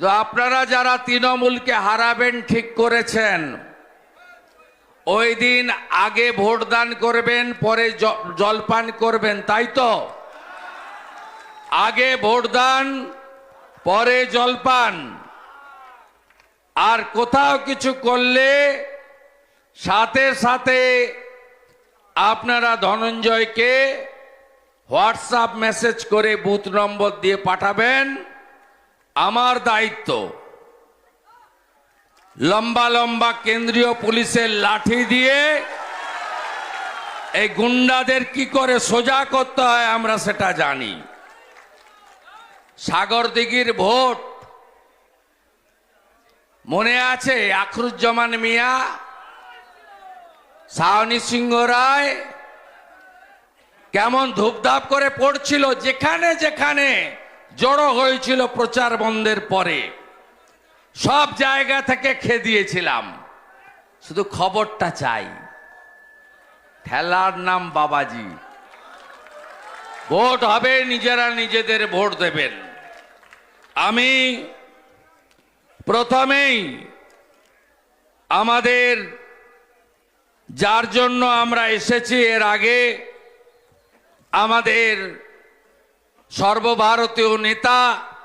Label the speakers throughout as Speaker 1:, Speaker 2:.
Speaker 1: তো আপনারা যারা তৃণমূলকে হারাবেন, ঠিক করেছেন। ওই দিন আগে ভোট দান করবেন, পরে জলপান করবেন, তাই তো? আগে ভোট দান পরে জলপান। আর কোথাও কিছু করলে সাথে সাথে আপনারা ধনঞ্জয়কে হোয়াটসঅ্যাপ মেসেজ করে বুথ নম্বর দিয়ে পাঠাবেন। আমার দায়িত্ব। লম্বা লম্বা কেন্দ্রীয় পুলিশের লাঠি দিয়ে এই গুন্ডাদের কি করে সোজা করতে হয় আমরা সেটা জানি। সাগর দিঘির ভোট। মনে আছে আখরুজ্জামান মিয়া সাহনি সিংহ রায় কেমন ধূপধাপ করে পড়ছিল যেখানে যেখানে। জড়ো হয়েছিল প্রচার বন্ধের পরে। সব জায়গা থেকে খেয়ে দিয়েছিলাম। শুধু খবরটা চাই। ঠেলার নাম বাবাজি। ভোট হবে, নিজেরা নিজেদের ভোট দেবেন। আমি প্রথমেই আমাদের, যার জন্য আমরা এসেছি এর আগে, আমাদের সর্বভারতীয় নেতা,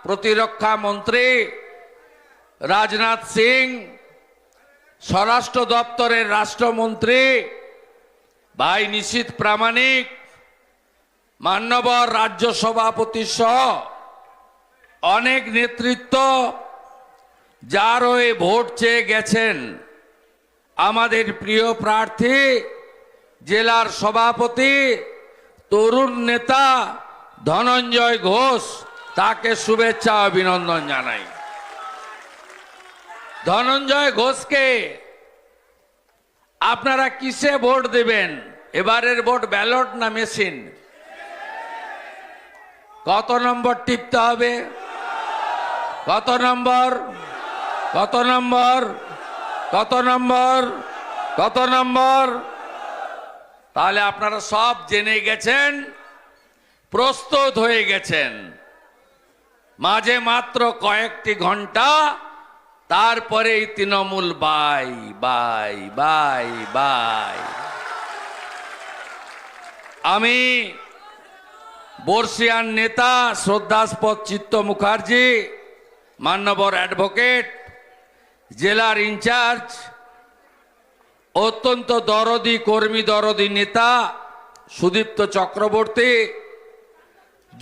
Speaker 1: প্রতিরক্ষা মন্ত্রী রাজনাথ সিং, স্বরাষ্ট্র দপ্তরের রাষ্ট্রমন্ত্রী, ভাই নিশীত প্রামাণিক, মান্যবর রাজ্য সভাপতি সহ অনেক নেতৃত্ব যার হয়ে ভোট চেয়ে গেছেন। আমাদের প্রিয় প্রার্থী, জেলার সভাপতি, তরুণ নেতা ধনঞ্জয় ঘোষ তাকে শুভেচ্ছা অভিনন্দন জানাই। ধনঞ্জয় ঘোষকে আপনারা কিসে ভোট দেবেন? এবারের ভোট ব্যালট না মেশিন? কত নম্বর টিপতে হবে? কত নম্বর? কত নম্বর? কত নম্বর? কত নম্বর? তাহলে আপনারা সব জেনে গেছেন। প্রস্তুত হয়ে গেছেন। মাঝে মাত্র কয়েকটি ঘণ্টা তারপরে এই Trinamool bye bye bye bye. আমি বর্ষিয়ান নেতা শ্রদ্ধাস্পদ চিত্ত মুখার্জি, মান্যবর অ্যাডভোকেট, জেলার ইনচার্জ, অত্যন্ত দরদি, কর্মী দরদি নেতা সুদীপ্ত চক্রবর্তী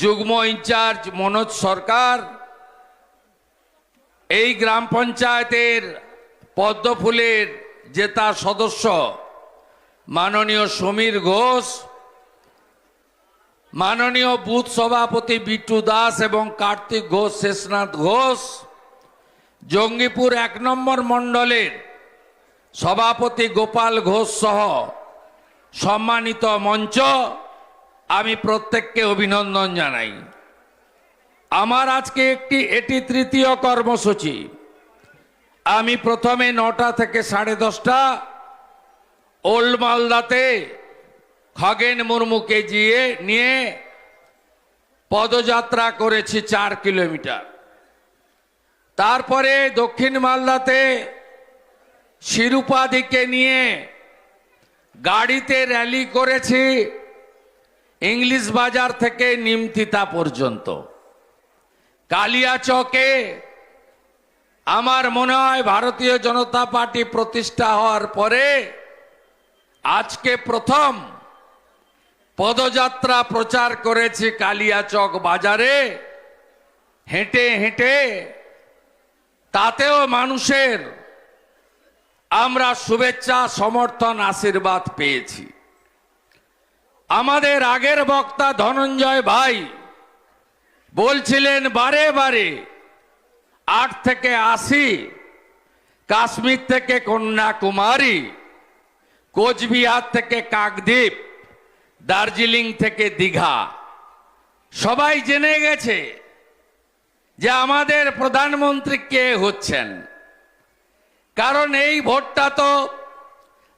Speaker 1: যুগ্ম ইনচার্জ মনোজ সরকার, এই গ্রাম পঞ্চায়েতের পদ্মফুলের জেতা সদস্য মাননীয় সমীর ঘোষ, মাননীয় বুথ সভাপতি বিট্টু দাস এবং কার্তিক ঘোষ, শেষনাথ ঘোষ, জঙ্গিপুর এক নম্বর মণ্ডলের সভাপতি গোপাল ঘোষ সহ সম্মানিত মঞ্চ আমি প্রত্যেককে অভিনন্দন জানাই। আমার আজকে একটি, এটি তৃতীয় কর্মসূচি। আমি প্রথমে নটা থেকে সাড়ে দশটা ওল্ড মালদাতে খগেন মুর্মুকে গিয়ে নিয়ে পদযাত্রা করেছি চার কিলোমিটার। তারপরে দক্ষিণ মালদাতে শিরুপাদিকে নিয়ে গাড়িতে র্যালি করেছি। ইংলিশ বাজার থেকে নিমতিতা পর্যন্ত। কালিয়াচকে আমার মনে হয় ভারতীয় জনতা পার্টি প্রতিষ্ঠা হওয়ার পরে আজকে প্রথম পদযাত্রা প্রচার করেছি কালিয়াচক বাজারে। হেঁটে হেঁটে তাতেও মানুষের আমরা শুভেচ্ছা, সমর্থন, আশীর্বাদ পেয়েছি। আমাদের আগের বক্তা ধনঞ্জয় ভাই বলছিলেন, বারে বারে, আট থেকে আশি, কাশ্মীর থেকে কন্যাকুমারী, কোচবিহার থেকে কাকদ্বীপ, দার্জিলিং থেকে দীঘা। সবাই জেনে গেছে যে আমাদের প্রধানমন্ত্রী কে হচ্ছেন। কারণ এই ভোটটা তো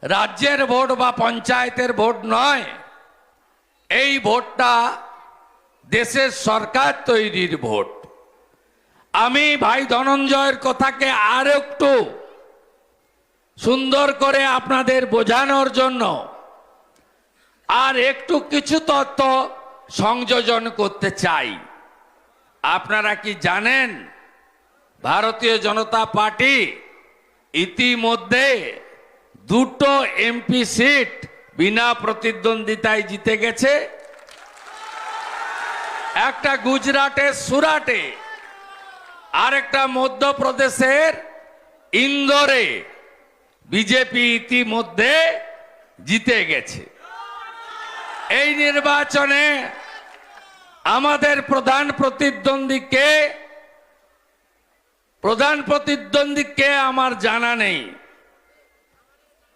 Speaker 1: রাজ্যের ভোট বা পঞ্চায়েতের ভোট নয় এই ভোটটা দেশের সরকার তৈরির ভোট। আমি ভাই ধনঞ্জয়ের কথাকে আর একটু সুন্দর করে আপনাদের বোঝানোর জন্য আর একটু কিছু তথ্য সংযোজন করতে চাই। আপনারা কি জানেন, ভারতীয় জনতা পার্টি ইতিমধ্যে দুটো এমপি সিট বিনা প্রতিদ্বন্দ্বিতায় জিতে গেছে। একটা গুজরাটের সুরাটে, আরেকটা মধ্যপ্রদেশের ইন্দোরে বিজেপি ইতিমধ্যে জিতে গেছে। এই নির্বাচনে আমাদের প্রধান প্রতিদ্বন্দ্বীকে প্রধান প্রতিদ্বন্দ্বীকে আমার জানা নেই।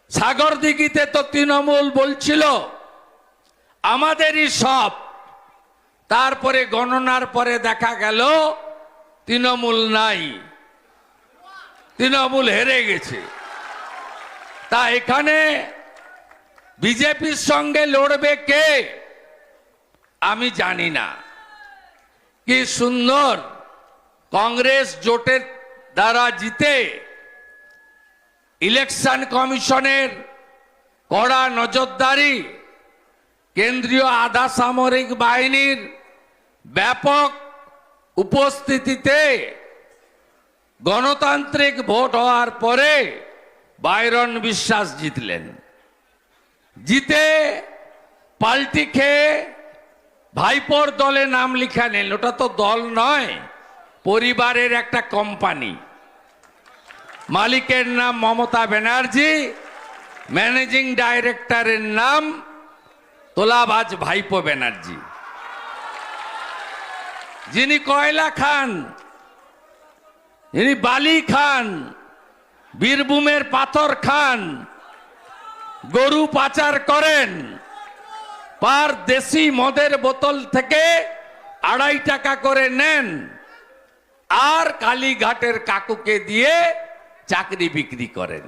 Speaker 1: সাগর দিঘিতে তো তৃণমূল বলছিল, আমাদেরই সব। তারপরে গণনার পরে দেখা গেল, তৃণমূল নাই। তৃণমূল হেরে গেছে। তা এখানে বিজেপির সঙ্গে লড়বে কে? আমি জানি না। কি সুন্দর, কংগ্রেস জোটের দ্বারা জিতে ইলেকশন কমিশনের কড়া নজরদারি কেন্দ্রীয় আধা সামরিক বাহিনীর ব্যাপক উপস্থিতিতে গণতান্ত্রিক ভোট হওয়ার পরে বাইরন বিশ্বাস জিতলেন। জিতে পাল্টি খেয়ে ভাইপোর দলে নাম লিখালেন ওটা তো দল নয়, পরিবারের একটা কোম্পানি মালিকের নাম মমতা ব্যানার্জি, ম্যানেজিং ডাইরেক্টরের নাম তোলাবাজ ভাইপো ব্যানার্জি। যিনি কয়লা খান, যিনি বালি খান, বীরভূমের পাথর খান, গরু পাচার করেন, পার দেশি মদের বোতল থেকে আড়াই টাকা করে নেন, আর কালীঘাটের কাকুকে দিয়ে চাকরি বিক্রি করেন।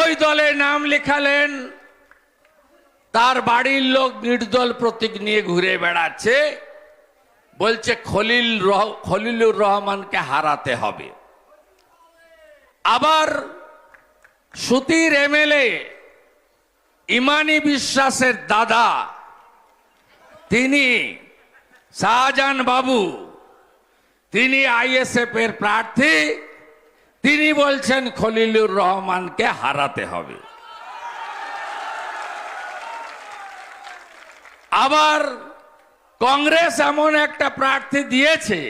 Speaker 1: ওই দলে নাম লেখালেন, তার বাড়ির লোক নির্দল প্রতীক নিয়ে ঘুরে বেড়াচ্ছে, বলছে, খলিল খলিলুর রহমানকে হারাতে হবে। আবার সুতির এমএলএ ইমানি বিশ্বাসের দাদা, তিনি শাহজাহান বাবু তিনি আইএসএফ এর প্রার্থী। তিনি বলছেন, খলিলুর রহমানকে হারাতে হবে। আবার কংগ্রেস এমন একটা প্রার্থী দিয়েছে,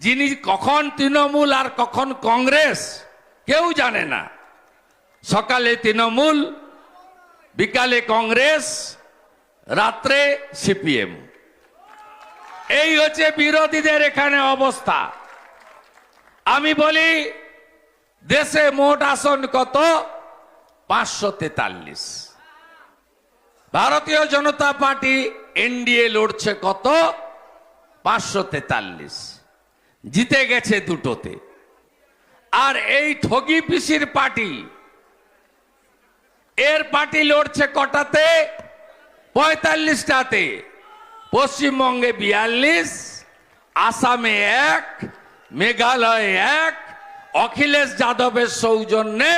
Speaker 1: যিনি কখন তৃণমূল আর কখন কংগ্রেস, কেউ জানে না। সকালে তৃণমূল, বিকালে কংগ্রেস, রাত্রে সিপিএম। এই হচ্ছে বিরোধীদের এখানে অবস্থা। আমি বলি, দেশে মোট আসন কত? পাঁচশো তেতাল্লিশ। ভারতীয় জনতা পার্টি এনডিএ লড়ছে কত? পাঁচশো তেতাল্লিশ। জিতে গেছে দুটোতে। আর এই ঠগি পিসির পার্টি, এর পার্টি লড়ছে কটাতে? পঁয়তাল্লিশটাতে। পশ্চিমবঙ্গে বিয়াল্লিশ, আসামে এক, মেঘালয়ে এক, অখিলেশ যাদবের সৌজন্যে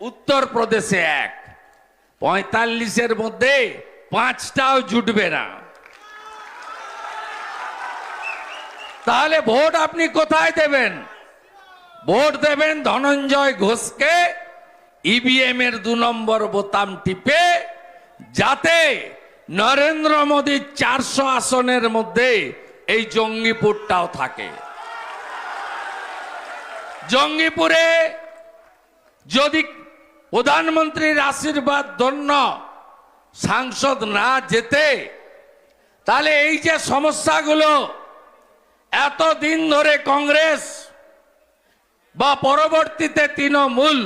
Speaker 1: উত্তরপ্রদেশে এক। পঁয়তাল্লিশের মধ্যে পাঁচটাও জুটবে না। তাহলে ভোট আপনি কোথায় দেবেন? ভোট দেবেন ধনঞ্জয় ঘোষকে ইভিএম এর দু নম্বর বোতাম টিপে, যাতে নরেন্দ্র মোদীর চারশো আসনের মধ্যে এই জঙ্গিপুরটাও থাকে। জঙ্গিপুরে যদি প্রধানমন্ত্রীর আশীর্বাদ ধন্য সাংসদ না যেতে, তাহলে এই যে সমস্যাগুলো এত দিন ধরে কংগ্রেস বা পরবর্তীতে তৃণমূল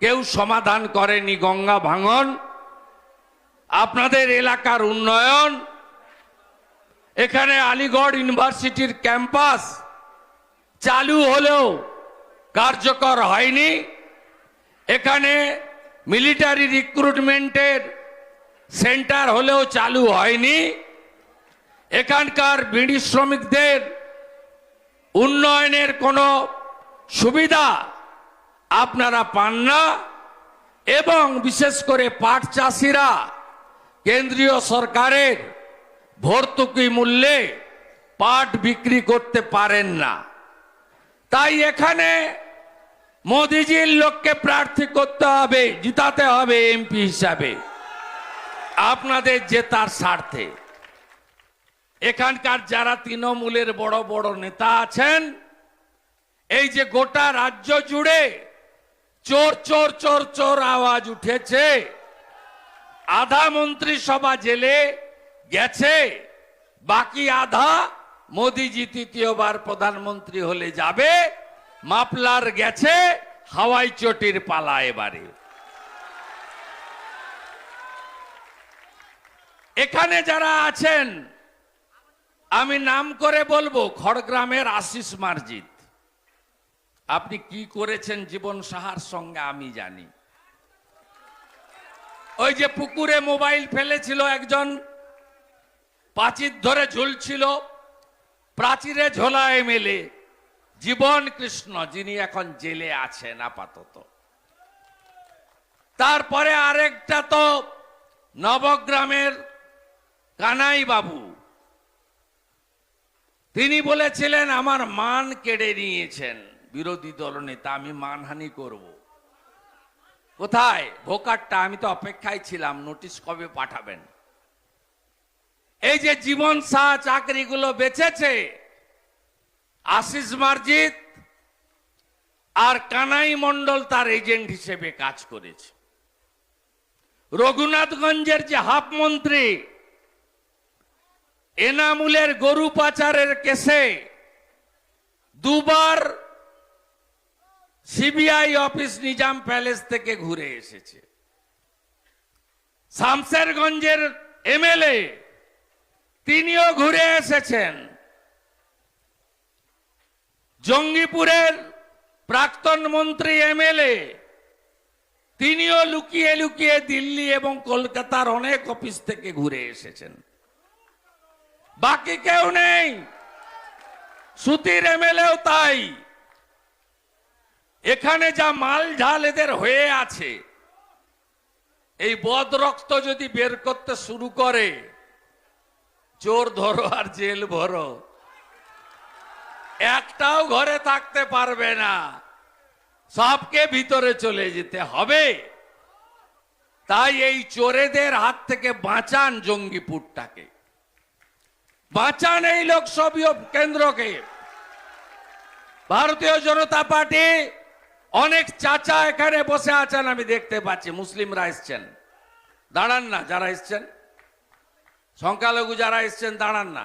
Speaker 1: কেউ সমাধান করেনি গঙ্গা ভাঙন আপনাদের এলাকার উন্নয়ন, এখানে আলিগড় ইউনিভার্সিটির ক্যাম্পাস চালু হলেও কার্যকর হয়নি। এখানে মিলিটারি রিক্রুটমেন্টের সেন্টার হলেও চালু হয়নি। এখানকার বিড়ি শ্রমিকদের উন্নয়নের কোনো সুবিধা আপনারা পান না, এবং বিশেষ করে পাট চাষিরা কেন্দ্রীয় সরকারের ভর্তুকি মূল্যে পাট বিক্রি করতে পারেন না। তাই এখানে মোদিজির লোককে প্রার্থী করতে হবে, জিতাতে হবে এমপি হিসাবে। আপনাদের জেতার স্বার্থে। এখানকার যারা তৃণমূলের বড় বড় নেতা আছেন, এই যে গোটা রাজ্য জুড়ে চোর চোর চোর চোর আওয়াজ উঠেছে আধা মন্ত্রিসভা জেলে গেছে, বাকি আধা মোদিজি তৃতীয়বার প্রধানমন্ত্রী হলে যাবে মাপলার গেছে, হাওয়াই চটির পালা এবারে। এখানে যারা আছেন, আমি নাম করে বলব, খড়গ্রামের আশিস মার্জিত। আপনি কি করেছেন জীবন সাহার সঙ্গে আমি জানি। ওই যে পুকুরে মোবাইল ফেলেছিল একজন, প্রাচীর ধরে ঝুলছিল, প্রাচীরে ঝোলায় মেলে। জীবন কৃষ্ণ, যিনি এখন জেলে আছেন আপাতত। তারপরে আরেকটা তো নবগ্রামের কানাই বাবু। তিনি বলেছিলেন, আমার মান কেড়ে নিয়েছেন বিরোধী দলনেতা আমি মানহানি করব। কোথায়? ভোকারটা, আমি তো অপেক্ষায় ছিলাম, নোটিশ কবে পাঠাবেন? এই যে জীবন শাহ চাকরিগুলো বেচেছে, আশিস মার্জিত আর কানাই মণ্ডল তার এজেন্ট হিসেবে কাজ করেছে। রঘুনাথগঞ্জের যে হাফ মন্ত্রী, এনামুলের গরু পাচারের কেসে দুবার সিবিআই অফিস নিজাম প্যালেস থেকে ঘুরে এসেছে। শামসেরগঞ্জের এমএলএ, তিনিও ঘুরে এসেছেন। জঙ্গিপুরের প্রাক্তন মন্ত্রী এমএলএ, তিনিও লুকিয়ে লুকিয়ে দিল্লি এবং কলকাতার অনেক অফিস থেকে ঘুরে এসেছেন। বাকি কেউ নেই। সুতির এমএলএও তাই। এখানে যা মাল ঝাল এদের হয়ে আছে, এই বদ রক্ত যদি বের করতে শুরু করে, চোর ধরো আর জেল ভরো। একটাও ঘরে থাকতে পারবে না, সবকে ভিতরে চলে যেতে হবে। তাই এই চোরেদের হাত থেকে বাঁচান জঙ্গিপুরটাকে। বাঁচান এই লোকসভীয় কেন্দ্রকে। ভারতীয় জনতা পার্টি অনেক চাচা এখানে বসে আছেন, আমি দেখতে পাচ্ছি, মুসলিমরা এসছেন। দাঁড়ান না, যারা এসছেন? সংখ্যালঘু যারা এসছেন, দাঁড়ান না।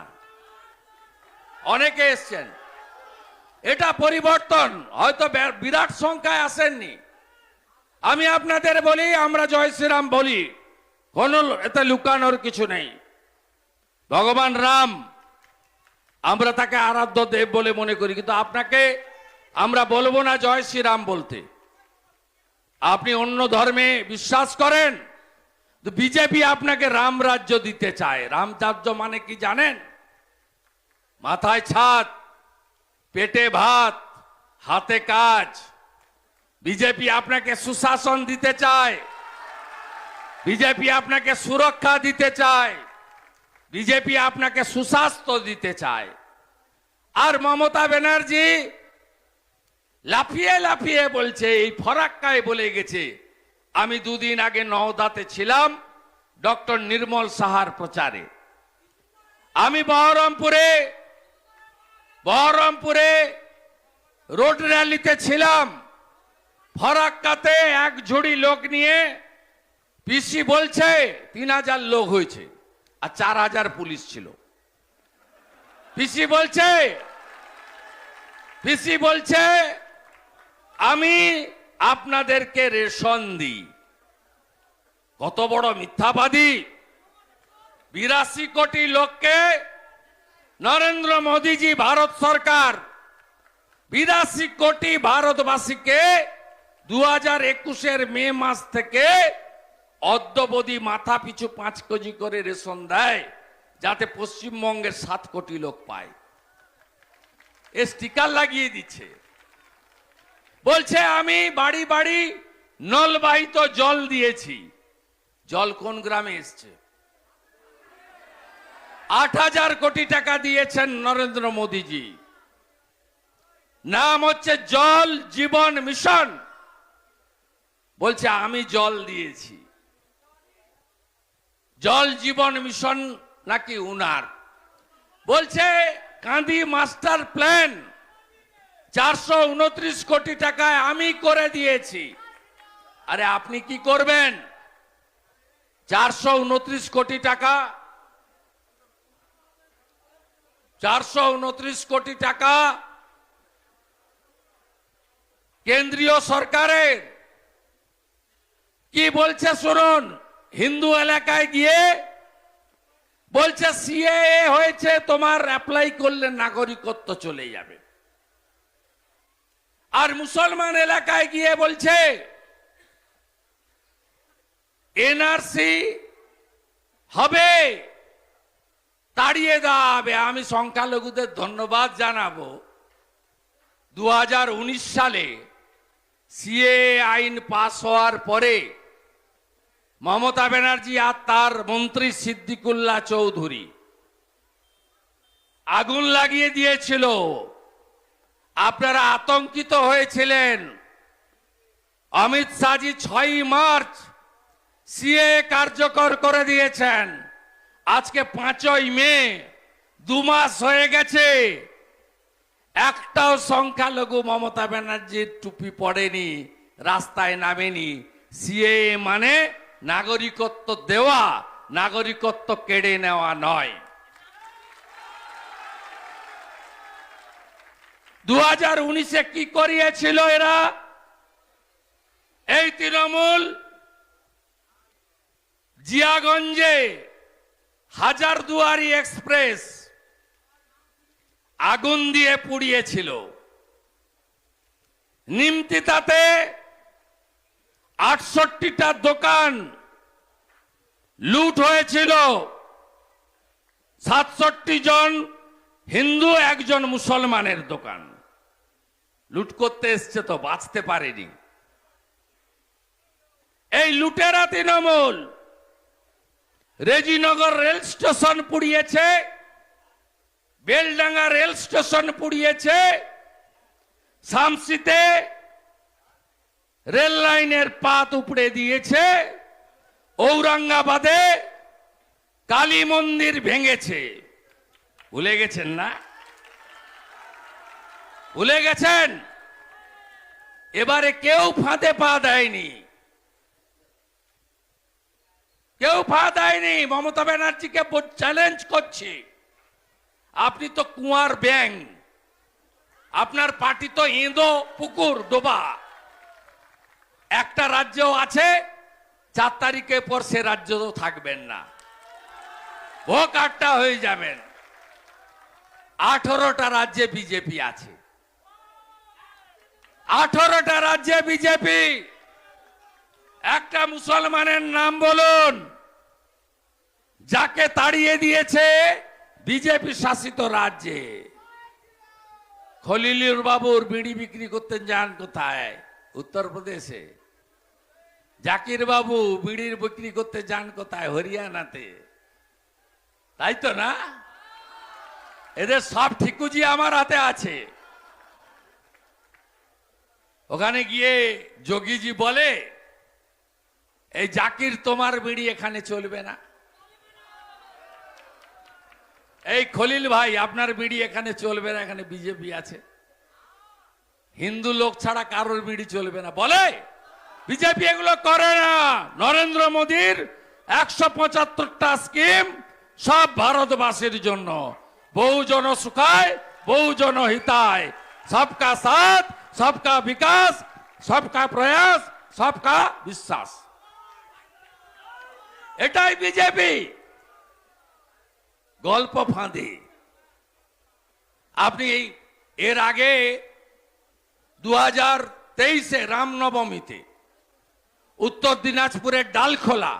Speaker 1: অনেকে এসছেন। এটা পরিবর্তন, হয়তো বিরাট সংখ্যায় আসেননি। আমি আপনাদের বলি, আমরা জয় শ্রীরাম বলি, কোন এতে লুকানোর কিছু নেই। ভগবান রাম, আমরা তাকে আরাধ্য দেব বলে মনে করি, কিন্তু আপনাকে আমরা বলব না জয় শ্রীরাম বলতে। আপনি অন্য ধর্মে বিশ্বাস করেন? বিজেপি আপনাকে রাম রাজ্য দিতে চায়। রাম রাজ্য মানে কি জানেন? মাথায় ছাদ, পেটে ভাত, হাতে কাজ। বিজেপি আপনাকে সুশাসন দিতে চায়। বিজেপি আপনাকে সুরক্ষা দিতে চায়। বিজেপি আপনাকে সুস্বাস্থ্য দিতে চায়। আর মমতা ব্যানার্জি লাফিয়ে লাফিয়ে বলছে, এই ফরাক্কায় বলে গেছে, আমি দুদিন আগে নওদাতে ছিলাম, ডক্টর নির্মল সাহার প্রচারে। আমি বহরমপুরে বহরমপুরে রোড র্যালিতে ছিলাম, ফরাক্কাতে এক ঝুড়ি লোক নিয়ে পিসি বলছে, তিন হাজার লোক হয়েছে, আর চার হাজার পুলিশ ছিল। পিসি বলছে পিসি বলছে আমি আপনাদেরকে রেশন দিই। কত বড় মিথ্যাবাদী। বিরাশি কোটি লোককে নরেন্দ্র মোদীজি ভারত সরকার বিরাশি কোটি ভারতবাসীকে দু হাজার একুশের মে মাস থেকে অদ্যবধি মাথা পিছু পাঁচ কেজি করে রেশন দেয়, যাতে পশ্চিমবঙ্গের সাত কোটি লোক পায়। এ স্টিকার লাগিয়ে দিচ্ছে। বলছে, আমি বাড়ি বাড়ি নলবাহিত জল দিয়েছি। জল কোন গ্রামে এসছে? আট হাজার কোটি টাকা দিয়েছেন নরেন্দ্র মোদীজি। নাম হচ্ছে জল জীবন মিশন। বলছে, আমি জল দিয়েছি। জল জীবন মিশন নাকি উনার? বলছে, কাঁদি মাস্টার প্ল্যান। চারশো উনত্রিশ কোটি টাকায় আমি করে দিয়েছি। আরে আপনি কি করবেন? চারশো উনত্রিশ কোটি টাকা? চারশো উনত্রিশ কোটি টাকা কেন্দ্রীয় সরকারের। কি বলছে শুনুন, হিন্দু এলাকায় গিয়ে বলছে সিএ হয়েছে, তোমার অ্যাপ্লাই করলে নাগরিকত্ব চলে যাবে। আর মুসলমান এলাকায় গিয়ে বলছে, এনআরসি হবে, তাড়িয়ে দেওয়া হবে। আমি সংখ্যালঘুদের ধন্যবাদ জানাব। দু হাজার উনিশ সালে সিএ আইন পাশ হওয়ার পরে মমতা ব্যানার্জি আর তার মন্ত্রী সিদ্দিকুল্লাহ চৌধুরী আগুন লাগিয়ে দিয়েছিল। আপনারা আতঙ্কিত হয়েছিলেন। অমিত শাহজি ছয়ই মার্চ সিএ কার্যকর করে দিয়েছেন। আজকে পাঁচই মে, দু মাস হয়ে গেছে। একটাও সংখ্যালঘু মমতা ব্যানার্জির টুপি পড়েনি, রাস্তায় নামেনি। সিএ মানে নাগরিকত্ব দেওয়া, নাগরিকত্ব কেড়ে নেওয়া নয়। দু উনিশে কি করিয়েছিল এরা? এই তৃণমূল জিয়াগঞ্জে হাজারদুয়ারি এক্সপ্রেস আগুন দিয়ে পুড়িয়েছিল। নিমতিতাতে আটষট্টিটা দোকান লুট হয়েছিল। সাতষট্টি জন হিন্দু, একজন মুসলমানের দোকান। করতে এসছে তো বাঁচতে পারেনি। এই লুটেরা তৃণমূল। রেজিনগর রেল স্টেশন পুড়িয়েছে, বেলডাঙ্গা রেল স্টেশন পুড়িয়েছে শামসিতে রেল লাইনের পাত উপড়ে দিয়েছে, ঔরঙ্গাবাদে কালী মন্দির ভেঙেছে। ভুলে গেছেন না? ভুলে গেছেন? এবারে কেউ ফাঁদে পা দেয়নি। কেউ পা দেয়নি, মমতা ব্যানার্জিকে চ্যালেঞ্জ করছি। আপনি তো কুয়ার ব্যাং। আপনার পার্টি তো ইঁদো, পুকুর, ডোবা। একটা রাজ্য আছে, চার তারিখে পর সে রাজ্য তো থাকবেন না। ভোট আটটা হয়ে যাবেন। আঠারোটা রাজ্যে বিজেপি আছে। আঠারোটা রাজ্যে বিজেপি। একটা মুসলমানের নাম বলুন, যাকে তাড়িয়ে দিয়েছে বিজেপি শাসিত রাজ্যে। খলিলুর বাবুর বিড়ি বিক্রি করতে যান কোথায়? উত্তরপ্রদেশে জাকির বাবু বিড়ির বিক্রি করতে যান কোথায়? হরিয়ানাতে। তাই তো না? এদের সব ঠিকুজি আমার হাতে আছে। ওখানে গিয়ে যোগীজি বলে, এই জাকির তোমার বিড়ি এখানে চলবে না। এই খলিল ভাই, আপনার বিড়ি এখানে চলবে না, এখানে বিজেপি আছে। হিন্দু লোক ছাড়া কারোর বিড়ি চলবে না। বলে? বিজেপি এগুলো করে না। নরেন্দ্র মোদীর একশো পঁচাত্তরটা স্কিম সব ভারতবাসীর জন্য। বহুজন সুখায় বহুজন হিতায়। সবকা সাথ সবকা বিকাশ সবকা প্রয়াস সবকা বিশ্বাস এটাই বিজেপি গল্প ফাঁদে আপনি এর আগে দু হাজার তেইশে রামনবমীতে উত্তর দিনাজপুরের ডালখোলা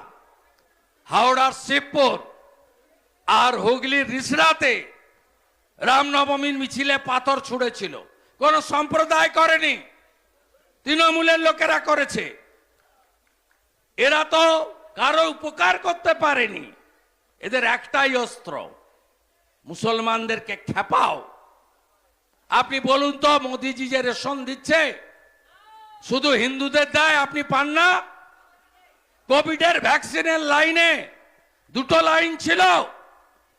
Speaker 1: হাওড়ার শিবপুর আর হুগলির রিসরাতে রামনবমীর মিছিলে পাথর ছুঁড়েছিল কোন সম্প্রদায় করেনি। তৃণমূলের লোকেরা করেছে। এরা তো কারও উপকার করতে পারেনি। এদের একটাই অস্ত্র। মুসলমানদেরকে খেপাও। আপনি বলুন তো, মোদিজি যে রেশন দিচ্ছে, শুধু হিন্দুদের দেয় আপনি পান না? কোভিডের ভ্যাকসিনের লাইনে দুটো লাইন ছিল।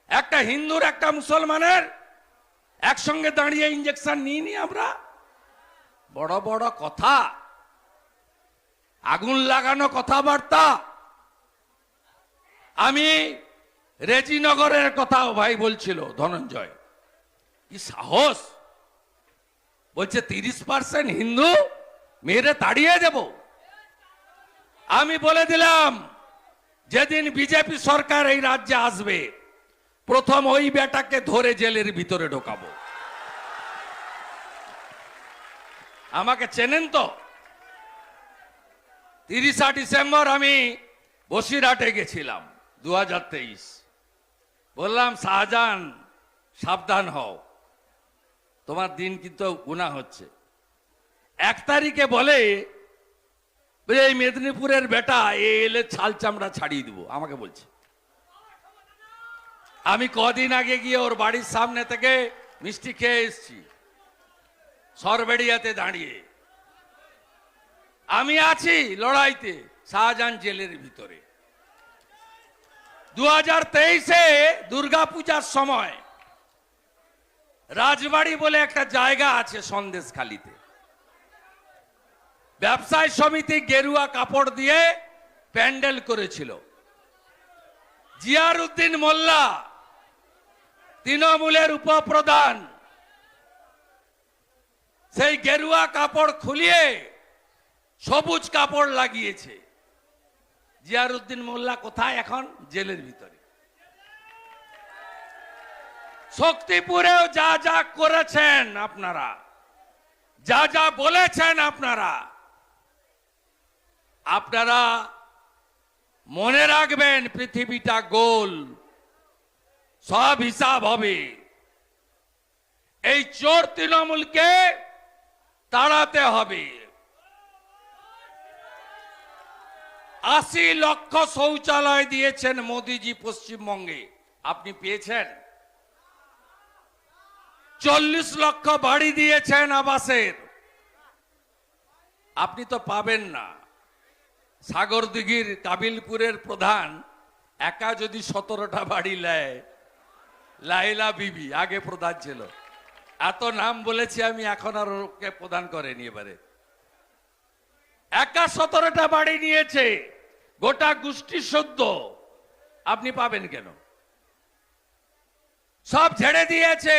Speaker 1: একটা হিন্দুর, একটা মুসলমানের। একসঙ্গে দাঁড়িয়ে ইঞ্জেকশন নিইনি আমরা। বড় বড় কথা। আগুন লাগানো কথাবার্তা। আমি রেজিনগরের কথাও ভাই বলছিল ধনঞ্জয়। কি সাহস? বলছে, তিরিশ পার্সেন্ট হিন্দু মেরে তাড়িয়ে দেব। আমি বলে দিলাম, যেদিন বিজেপি সরকার এই রাজ্যে আসবে, প্রথম ওই বেটাকে ধরে জেলের ভিতরে ঢোকাবো। আমাকে চেনেন তো? তিরিশা ডিসেম্বর আমি বসিরহাটে গেছিলাম দু হাজার তেইশ। বললাম শাহজাহান সাবধান হও। তোমার দিন কিন্তু গুণা হচ্ছে। এক তারিখে বলে বলে, এই মেদিনীপুরের বেটা এ এলে ছাল চামড়া ছাড়িয়ে দিব। আমাকে বলছে। আমি কদিন আগে গিয়ে ওর বাড়ির সামনে থেকে মিষ্টি খেয়ে এসছি। সরবেড়িয়াতে দাঁড়িয়ে। আমি আছি লড়াইতে, শাহজাহান জেলের ভিতরে। দু হাজার তেইশে দুর্গা পূজার সময়, রাজবাড়ি বলে একটা জায়গা আছে সন্দেশখালিতে। ব্যবসায় সমিতি গেরুয়া কাপড় দিয়ে প্যান্ডেল করেছিল। জিয়ার উদ্দিন মোল্লা তৃণমূলের উপপ্রধান। সেই গেরুয়া কাপড় খুলিয়ে সবুজ কাপড় লাগিয়েছে। জিয়ারউদ্দিন মোল্লা কোথায় এখন? জেলের ভিতরে। শক্তিপুরেও যা যা করেছেন আপনারা, যা যা বলেছেন আপনারা আপনারা মনে রাখবেন পৃথিবীটা গোল, সব হিসাব হবে। এই চোর তৃণমূলকে তাড়াতে হবে। আশি লক্ষ শৌচালয় দিয়েছেন মোদিজি পশ্চিমবঙ্গে। আপনি পেয়েছেন? চল্লিশ লক্ষ বাড়ি দিয়েছেন আবাসের। আপনি তো পাবেন না। সাগরদিঘির কাবিলপুরের প্রধান একা যদি সতেরোটা বাড়ি নেয় লাইলা বিবি, আগে প্রধান ছিল। এত নাম বলেছি আমি এখন আর ওকে প্রদান করেনি এবারে। একা সতেরোটা বাড়ি নিয়েছে, গোটা গোষ্ঠী সদ্য। আপনি পাবেন কেন? সব ছেড়ে দিয়েছে।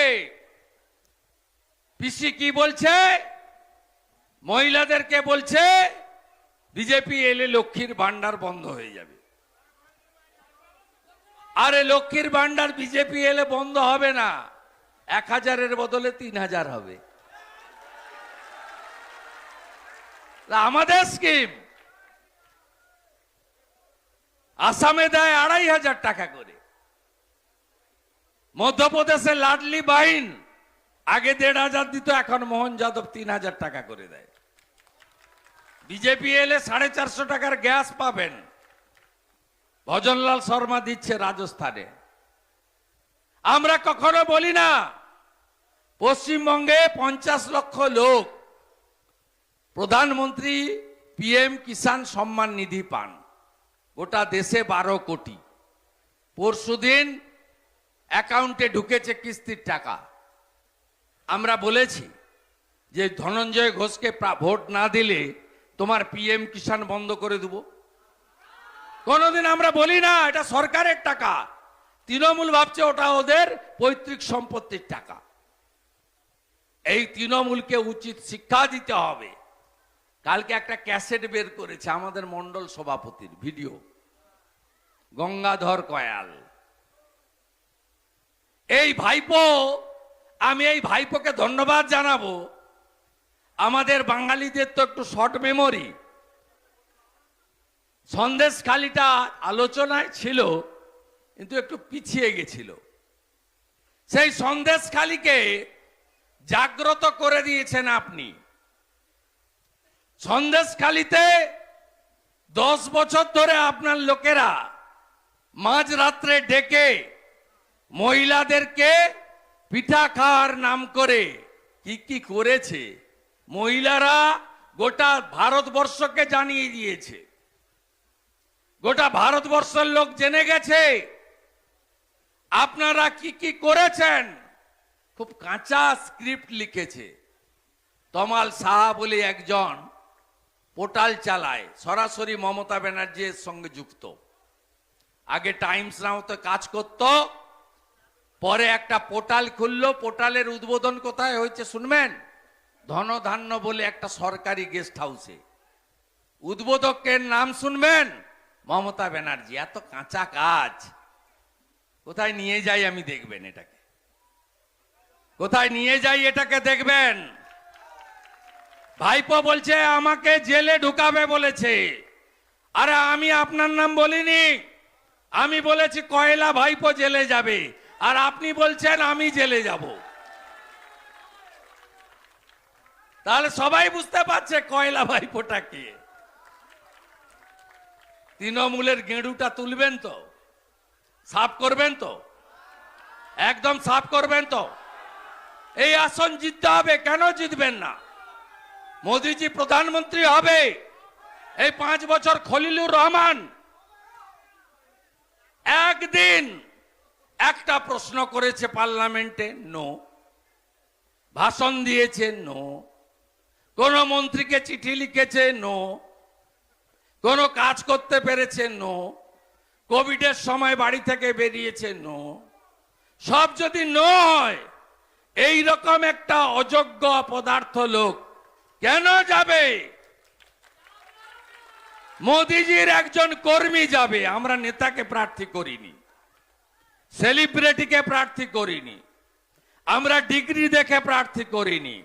Speaker 1: পিসি কি বলছে? মহিলাদেরকে বলছে, বিজেপি এলে লক্ষ্মীর ভান্ডার বন্ধ হয়ে যাবে। আরে লক্ষ্মীর ভান্ডার বিজেপি এলে বন্ধ হবে না। এক হাজারের বদলে তিন হাজার হবে। আমাদের স্কিম আসামে দেয় আড়াই হাজার টাকা করে। মধ্যপ্রদেশে লাডলি বাহিন আগে দেড় হাজার দিত, এখন মোহন যাদব তিন হাজার টাকা করে দেয়। বিজেপি এলে সাড়ে চারশো টাকার গ্যাস পাবেন। ভজনলাল শর্মা দিচ্ছে রাজস্থানে। আমরা কখনো বলি না পশ্চিমবঙ্গে পঞ্চাশ লক্ষ লোক প্রধানমন্ত্রী পিএম কিষাণ সম্মান নিধি পান। গোটা দেশে বারো কোটি। পরশুদিন অ্যাকাউন্টে ঢুকেছে কিস্তির টাকা। আমরা বলেছি যে ধনঞ্জয় ঘোষকে ভোট না দিলে তোমার পিএম কিষাণ বন্ধ করে দেব। কোনোদিন আমরা বলি না, এটা সরকারের টাকা। তৃণমূল ভাবছে ওটা ওদের পৈতৃক সম্পত্তির টাকা। এই তৃণমূলকে উচিত শিক্ষা দিতে হবে। কালকে একটা ক্যাসেট বের করেছে আমাদের মন্ডল সভাপতির ভিডিও। গঙ্গাধর কয়াল। এই ভাইপো, আমি এই ভাইপোকে ধন্যবাদ জানাব। আমাদের বাঙালিদের তো একটু শর্ট মেমোরি। সন্দেশ খালিটা আলোচনায় ছিল, কিন্তু একটু পিছিয়ে গেছিল। সেই সন্দেশখালীকে জাগ্রত করে দিয়েছেন আপনি। সন্দেশখালীতে দশ বছর ধরে আপনার লোকেরা মাঝ রাত্রে ডেকে মহিলাদেরকে পিঠা খাওয়ার নাম করে কি কি করেছে, মহিলারা গোটা ভারতবর্ষকে জানিয়ে দিয়েছে। গোটা ভারতবর্ষের লোক জেনে গেছে, আপনারা কি কি করেছেন? খুব কাঁচা স্ক্রিপ্ট লিখেছে। তমাল সাহা বলে একজন পোর্টাল চালায়, সরাসরি মমতা ব্যানার্জির সঙ্গে যুক্ত। আগে টাইমস নামতে কাজ করত, পরে একটা পোর্টাল খুললো, পোর্টালের উদ্বোধন কোথায় হয়েছে শুনবেন? ধনধান্য বলে একটা সরকারি গেস্ট হাউসে। উদ্বোধকের নাম শুনবেন? মমতা ব্যানার্জি। এত কাঁচা কাজ। কোথায় নিয়ে যাই আমি দেখবেন এটাকে। কোথায় নিয়ে যাই এটাকে দেখবেন। ভাইপো বলছে, আমাকে জেলে ঢুকাবে বলেছে। আরে, আমি আপনার নাম বলিনি। আমি বলেছি, কয়লা ভাইপো জেলে যাবে। আর আপনি বলছেন, আমি জেলে যাব। তাহলে সবাই বুঝতে পারছে কয়লা ভাইপোটা কে তৃণমূলের গেঁড়ুটা তুলবেন তো? সাফ করবেন তো? একদম সাফ করবেন তো? এই আসন জিততে হবে, কেন জিতবেন না? মোদিজি প্রধানমন্ত্রী হবে। এই পাঁচ বছর খলিলুর রহমান, একদিন একটা প্রশ্ন করেছে পার্লামেন্টে, নো। ভাষণ দিয়েছে, নো। কোন মন্ত্রীকে চিঠি লিখেছে, নো। কোন কাজ করতে পেরেছে, নো। কোভিডের সময় বাড়ি থেকে বেরিয়েছে, নো। সব যদি নো হয় এই রকম একটা অযোগ্য পদার্থ লোক কেন যাবে? মোদিজির একজন কর্মী যাবে, আমরা নেতাকে প্রার্থী করিনি সেলিব্রিটিকে প্রার্থী করিনি, আমরা ডিগ্রি দেখে প্রার্থী করিনি।